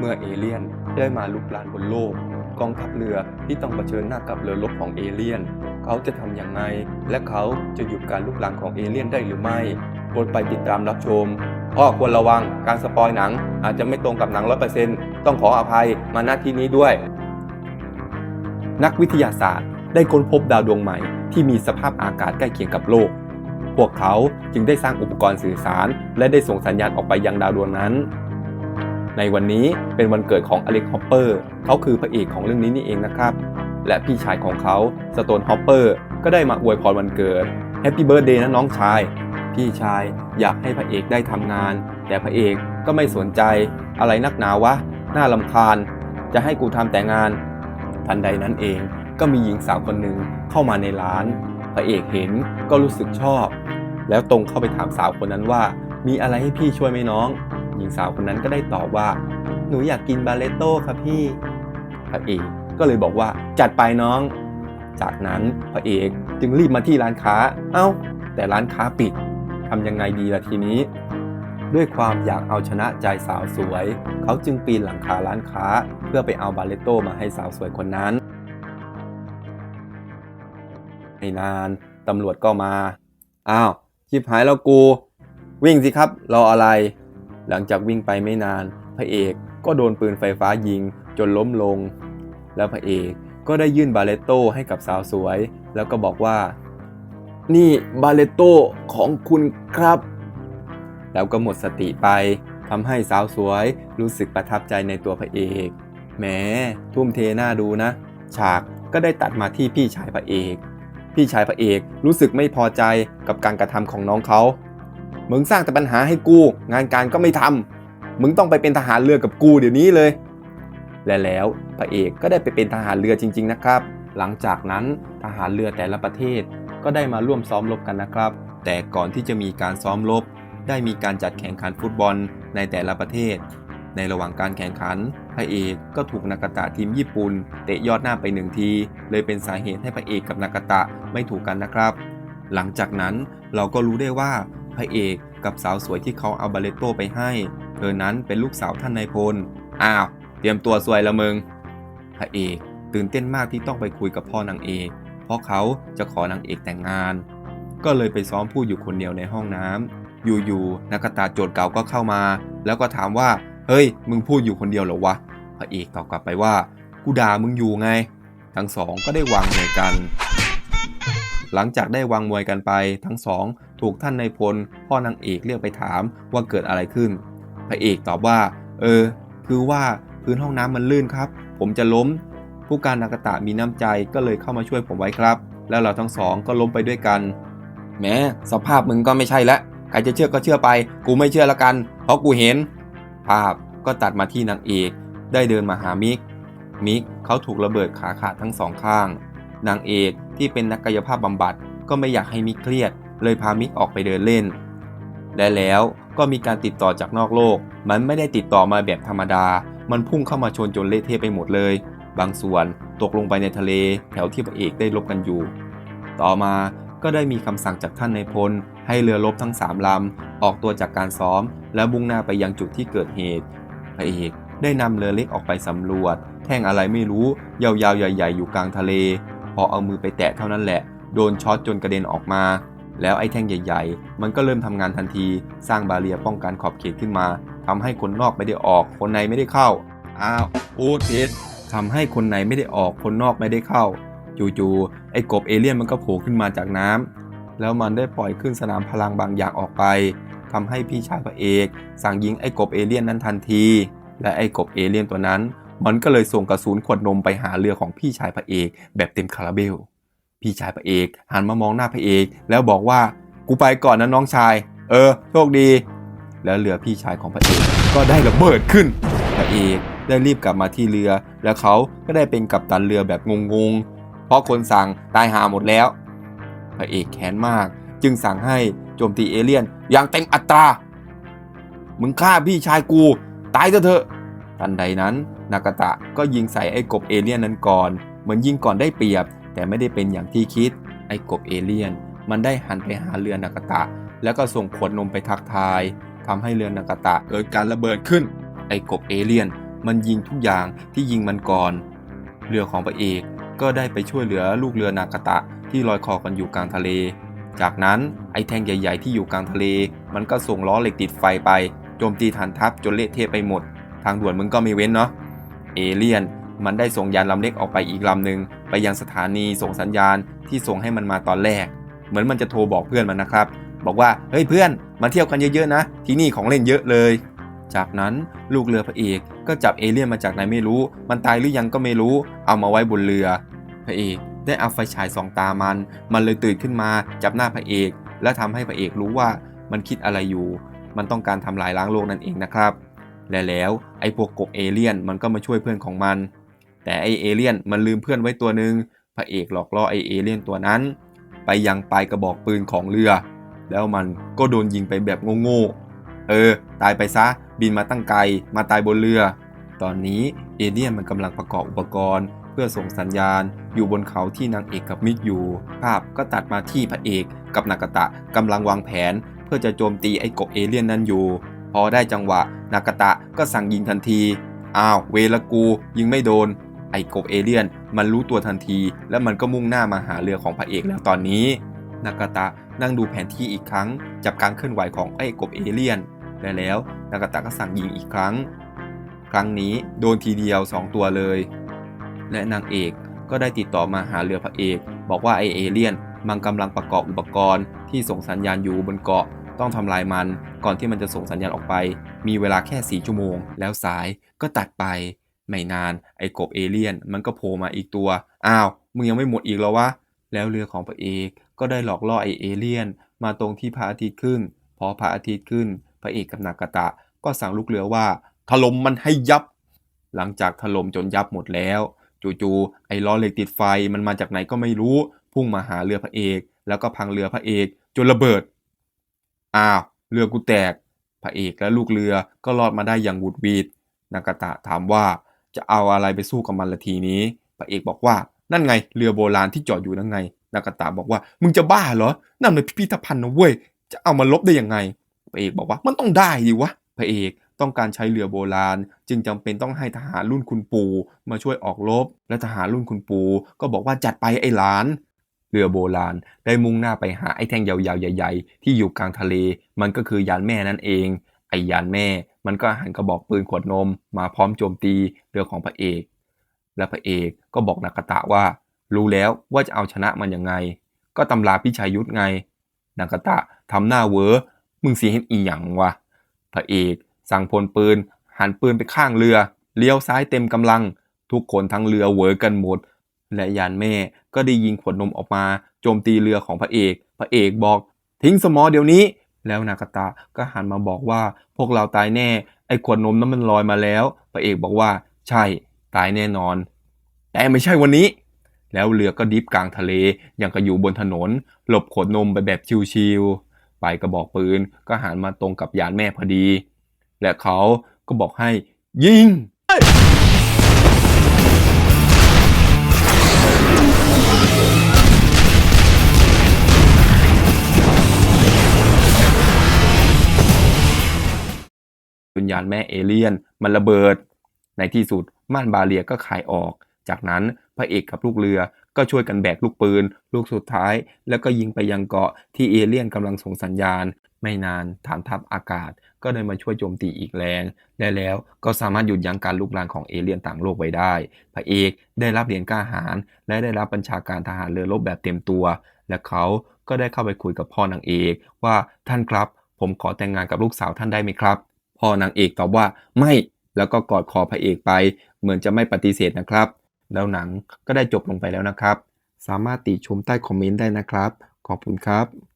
เมื่อเอเลี่ยนได้มาลุกลานบนโลก กองทัพเรือที่ต้องเผชิญหน้ากับเรือรบของเอเลี่ยน เขาจะทำอย่างไรและเขาจะหยุดการลุกลานของเอเลี่ยนได้หรือไม่โปรดไปติดตามรับชมข้อควรระวังการสปอยหนังอาจจะไม่ตรงกับหนังร้อยเปอร์เซ็นต์ต้องขออภัยมาณที่นี้ด้วย นักวิทยาศาสตร์ได้ค้นพบดาวดวงใหม่ที่มีสภาพอากาศใกล้เคียงกับโลก พวกเขาจึงได้สร้างอุปกรณ์สื่อสาร และได้ส่งสัญญาณออกไปยังดาวดวงนั้น ในวันนี้เป็นวันเกิดของอเล็กฮอปเปอร์เขาคือพระเอกของเรื่องนี้นี่เองนะครับ และพี่ชายของเขาสโตนฮอปเปอร์ก็ได้มาอวยพรวันเกิดแฮปปี้เบิร์ดเดย์นะน้องชาย พี่ชายอยากให้พระเอกได้ทำงาน แต่พระเอกก็ไม่สนใจอะไรนักหนาวะ น่าลำคาญ จะให้กูทำแต่งาน ทันใดนั้นเองก็มีหญิงสาวคนหนึ่งเข้ามาในร้าน พระเอกเห็นก็รู้สึกชอบ แล้วตรงเข้าไปถามสาวคนนั้นว่า มีอะไรให้พี่ช่วยไหมน้อง หญิงสาวคนนั้นก็ได้ตอบว่า หนูอยากกินบาเลโต้ครับพี่พระเอกก็เลยบอกว่าจัดไปน้อง จากนั้นพระเอกจึงรีบมาที่ร้านค้า เอ้า แต่ร้านค้าปิดทำยังไงดีล่ะทีนี้ ด้วยความอยากเอาชนะใจสาวสวย เขาจึงปีนหลังคาร้านค้า เพื่อไปเอาบาเลโต้มาให้สาวสวยคนนั้นไม่นานตำรวจก็มา อ้าวชิบหายแล้วกู วิ่งสิครับ รออะไร หลังจากวิ่งไปไม่นาน พระเอกก็โดนปืนไฟฟ้ายิงจนล้มลง แล้วพระเอกก็ได้ยื่นบาเลโต้ให้กับสาวสวย แล้วก็บอกว่า นี่บาเลโต้ของคุณครับ แล้วก็หมดสติไปทำให้สาวสวยรู้สึกประทับใจในตัวพระเอกแหมทุ่มเทน่าดูนะ ฉากก็ได้ตัดมาที่พี่ชายพระเอก พี่ชายพระเอกรู้สึกไม่พอใจกับการกระทำของน้องเขา มึงสร้างแต่ปัญหาให้กู งานการก็ไม่ทำมึงต้องไปเป็นทหารเรือกับกูเดี๋ยวนี้เลย และแล้วพระเอกก็ได้ไปเป็นทหารเรือจริง ๆ นะครับ หลังจากนั้นทหารเรือแต่ละประเทศก็ได้มาร่วมซ้อมรบกันนะครับ แต่ก่อนที่จะมีการซ้อมรบ ได้มีการจัดแข่งขันฟุตบอลในแต่ละประเทศ ในระหว่างการแข่งขัน พระเอกก็ถูกนากาตะทีมญี่ปุ่นเตะยอดหน้าไปหนึ่งที เลยเป็นสาเหตุให้พระเอกกับนากาตะไม่ถูกกันนะครับ หลังจากนั้นเราก็รู้ได้ว่า พระเอกกับสาวสวยที่เขาเอาบาเลโต้ไปให้ เธอนั้นเป็นลูกสาวท่านนายพล อ้าว เตรียมตัวสวยละมึง พระเอกตื่นเต้นมากที่ต้องไปคุยกับพ่อนางเอก เพราะเขาจะขอนางเอกแต่งงาน ก็เลยไปซ้อมพูดอยู่คนเดียวในห้องน้ำอยู่ๆนากตาโจทย์เก่าก็เข้ามา แล้วก็ถามว่า เฮ้ย มึงพูดอยู่คนเดียวเหรอวะ พระเอกตอบกลับไปว่า กูด่ามึงอยู่ไง ทั้งสองก็ได้วางมวยกัน หลังจากได้วางมวยกันไป ทั้งสอง ถูกท่านนายพลพ่อนางเอกเรียกไปถามว่าเกิดอะไรขึ้น พระเอกตอบว่า เออ คือว่าพื้นห้องน้ำมันลื่นครับ ผมจะล้ม ผู้การนากาตะมีน้ำใจก็เลยเข้ามาช่วยผมไว้ครับ แล้วเราทั้งสองก็ล้มไปด้วยกัน แม้สภาพมึงก็ไม่ใช่ละใครจะเชื่อก็เชื่อไป กูไม่เชื่อละกัน เพราะกูเห็น ภาพก็ตัดมาที่นางเอกได้เดินมาหามิก มิกเขาถูกระเบิดขาขาดทั้งสองข้าง นางเอกที่เป็นนักกายภาพบำบัดก็ไม่อยากให้มิกเครียด เลยพามิกออกไปเดินเล่น และแล้วก็มีการติดต่อจากนอกโลก มันไม่ได้ติดต่อมาแบบธรรมดา มันพุ่งเข้ามาชนจนเละเทะไปหมดเลย บางส่วนตกลงไปในทะเลแถวที่พระเอกได้ลบกันอยู่ ต่อมาก็ได้มีคำสั่งจากท่านในพล ให้เรือรบทั้งสามลำออกตัวจากการซ้อม และมุ่งหน้าไปยังจุดที่เกิดเหตุ พระเอกได้นำเรือเล็กออกไปสำรวจ แท่งอะไรไม่รู้ยาวๆใหญ่ ๆ อยู่กลางทะเล พอเอามือไปแตะเท่านั้นแหละ โดนช็อตจนกระเด็นออกมา แล้วไอ้แท่งใหญ่ๆ มันก็เริ่มทำงานทันที สร้างบาเรียป้องกันขอบเขตขึ้นมาทำให้คนนอกไม่ได้ออก คนในไม่ได้เข้า อ้าวพูดผิดทำให้คนในไม่ได้ออก คนนอกไม่ได้เข้า จู่ๆ ไอ้กบเอเลี่ยนมันก็โผล่ขึ้นมาจากน้ำแล้วมันได้ปล่อยขึ้นสนามพลังบางอย่างออกไปทำให้พี่ชายพระเอก สั่งยิงไอ้กบเอเลี่ยนนั้นทันที และไอ้กบเอเลี่ยนตัวนั้น มันก็เลยส่งกระสุนขวดนมไปหาเรือของพี่ชายพระเอก แบบเต็มคาราเบล พี่ชายพระเอกหันมามองหน้าพระเอก แล้วบอกว่ากูไปก่อนนะน้องชาย เออ โชคดี แล้วเรือพี่ชายของพระเอกก็ได้ระเบิดขึ้น พระเอกได้รีบกลับมาที่เรือ แล้วเขาก็ได้เป็นกัปตันเรือแบบงงๆ เพราะคนสั่งตายหาหมดแล้ว พระเอกแค้นมาก จึงสั่งให้โจมตีเอเลี่ยนอย่างเต็มอัตรา มึงฆ่าพี่ชายกู ตายซะเถอะทันใดนั้น นากาตะก็ยิงใส่ไอ้กบเอเลี่ยนนั้นก่อน เหมือนยิงก่อนได้เปรียบ แต่ไม่ได้เป็นอย่างที่คิด ไอ้กบเอเลี่ยน มันได้หันไปหาเรือนากาตะ แล้วก็ส่งขวดนมไปทักทายทำให้เรือนากาตะเกิดการระเบิดขึ้น ไอ้กบเอเลี่ยน มันยิงทุกอย่างที่ยิงมันก่อน เรือของพระเอกก็ได้ไปช่วยเหลือลูกเรือนากาตะที่ลอยคอกันอยู่กลางทะเล จากนั้นไอ้แท่งใหญ่ ๆ ที่อยู่กลางทะเล มันก็ส่งล้อเหล็กติดไฟไปโจมตีฐานทัพจนเละเทะไปหมด ทางด่วนมึงก็ไม่เว้นเนาะเอเลี่ยน มันได้ส่งยานลำเล็กออกไปอีกลำหนึ่งไปยังสถานีส่งสัญญาณที่ส่งให้มันมาตอนแรก เหมือนมันจะโทรบอกเพื่อนมันนะครับ บอกว่าเฮ้ยเพื่อนมาเที่ยวกันเยอะๆนะ ที่นี่ของเล่นเยอะเลย จากนั้นลูกเรือพระเอกก็จับเอเลี่ยนมาจากไหนไม่รู้ มันตายหรือยังก็ไม่รู้ เอามาไว้บนเรือ พระเอกได้เอาไฟฉายส่องตามัน มันเลยตื่นขึ้นมาจับหน้าพระเอก และทำให้พระเอกรู้ว่ามันคิดอะไรอยู่ มันต้องการทำลายล้างโลกนั่นเองนะครับ และแล้วไอ้พวกกบเอเลี่ยนมันก็มาช่วยเพื่อนของมัน แต่ไอเอเลี่ยนมันลืมเพื่อนไว้ตัวหนึ่งพระเอกหลอกล่อไอเอเลี่ยนตัวนั้น ไปยังปลายกระบอกปืนของเรือ แล้วมันก็โดนยิงไปแบบโง่ๆเออ ตายไปซะบินมาตั้งไกลมาตายบนเรือ ตอนนี้เอเลี่ยนมันกำลังประกอบอุปกรณ์ เพื่อส่งสัญญาณอยู่บนเขาที่นางเอกกับมิกอยู่ ภาพก็ตัดมาที่พระเอกกับนากาตะกำลังวางแผน เพื่อจะโจมตีไอ้กบเอเลี่ยนนั้นอยู่ พอได้จังหวะนากาตะก็สั่งยิงทันทีอ้าวเวลกูยิงไม่โดน ไอ้กบเอเลี่ยน มันรู้ตัวทันที แล้วมันก็มุ่งหน้ามาหาเรือของพระเอกแล้วตอนนี้ นากาตะนั่งดูแผนที่อีกครั้ง จับการเคลื่อนไหวของไอ้กบเอเลี่ยน และแล้วนากาตะก็สั่งยิงอีกครั้ง ครั้งนี้โดนทีเดียว 2 ตัวเลย และนางเอกก็ได้ติดต่อมาหาเรือพระเอก บอกว่าไอเอเลี่ยนมันกำลังประกอบอุปกรณ์ที่ส่งสัญญาณอยู่บนเกาะต้องทำลายมันก่อนที่มันจะส่งสัญญาณออกไป มีเวลาแค่ 4 ชั่วโมง แล้วสายก็ตัดไป ไม่นานไอ้กบเอเลี่ยนมันก็โผล่มาอีกตัว อ้าว มึงยังไม่หมดอีกแล้ววะ แล้วเรือของพระเอกก็ได้หลอกล่อไอเอเลี่ยน มาตรงที่พระอาทิตย์ขึ้น พอพระอาทิตย์ขึ้น พระเอกกับนากาตะ ก็สั่งลูกเรือว่า ถล่มมันให้ยับ หลังจากถล่มจนยับหมดแล้ว จู่ๆ ไอ้ล้อเหล็กติดไฟมันมาจากไหนก็ไม่รู้ พุ่งมาหาเรือพระเอก แล้วก็พังเรือพระเอกจนระเบิด อ้าว เรือกูแตก พระเอกและลูกเรือก็รอดมาได้อย่างหวุดหวิดนากาตะถามว่า จะเอาอะไรไปสู้กับมันละทีนี้พระเอกบอกว่านั่นไงเรือโบราณที่จอดอยู่นั่นไง นากาตะบอกว่ามึงจะบ้าเหรอนั่นเป็นพิพิธภัณฑ์นะเว้ยจะเอามาลบได้ยังไง พระเอกบอกว่ามันต้องได้ดิวะพระเอกต้องการใช้เรือโบราณ จึงจำเป็นต้องให้ทหารรุ่นคุณปู่มาช่วยออกรบ และทหารรุ่นคุณปู่ก็บอกว่าจัดไปไอ้หลาน เรือโบราณได้มุ่งหน้าไปหาไอ้แท่งยาวๆใหญ่ ๆ ที่อยู่กลางทะเล มันก็คือ ยานแม่นั่นเอง ไอ้ยานแม่ มันก็หันกระบอกปืนขวดนมมาพร้อมโจมตีเรือของพระเอก และพระเอกก็บอกนากาตะว่า รู้แล้วว่าจะเอาชนะมันยังไง ก็ตำราพิชัยยุทธไง นากาตะทำหน้าเวอมึงเสียเห็นอีหยังวะ พระเอกสั่งพลปืน หันปืนไปข้างเรือ เลี้ยวซ้ายเต็มกำลัง ทุกคนทั้งเรือเวอกันหมด และยานแม่ก็ได้ยิงขวดนมออกมา โจมตีเรือของพระเอก พระเอกบอก ทิ้งสมอเดี๋ยวนี้ แล้วนากาตะก็หันมาบอกว่าพวกเราตายแน่ ไอ้ขวดนมนั้นมันลอยมาแล้ว พระเอกบอกว่า ใช่ตายแน่นอน แต่ไม่ใช่วันนี้ แล้วเรือก็ดิฟกลางทะเลอย่างกับอยู่บนถนน หลบขวดนมไปแบบชิวๆไปกระบอกปืนก็หันมาตรงกับยานแม่พอดี และเขาก็บอกให้ยิง ญาณแม่เอเลี่ยน มันระเบิด ในที่สุดม่านบาเรียก็คายออก จากนั้นพระเอกกับลูกเรือก็ช่วยกันแบกลูกปืน ลูกสุดท้าย แล้วก็ยิงไปยังเกาะที่เอเลี่ยนกำลังส่งสัญญาณ ไม่นานฐานทัพอากาศก็ได้มาช่วยโจมตีอีกแรงและแล้วก็สามารถหยุดยั้งการลุกลามของเอเลี่ยนต่างโลกไว้ได้ พระเอกได้รับเหรียญกล้าหาญและได้รับบัญชาการทหารเรือรบแบบเต็มตัว และเขาก็ได้เข้าไปคุยกับพ่อนางเอก ว่าท่านครับ ผมขอแต่งงานกับลูกสาวท่านได้ไหมครับ พอนางเอกตอบว่าไม่แล้วก็กอดคอพระเอกไป เหมือนจะไม่ปฏิเสธนะครับ แล้วหนังก็ได้จบลงไปแล้วนะครับ สามารถติชมใต้คอมเมนต์ได้นะครับ ขอบคุณครับ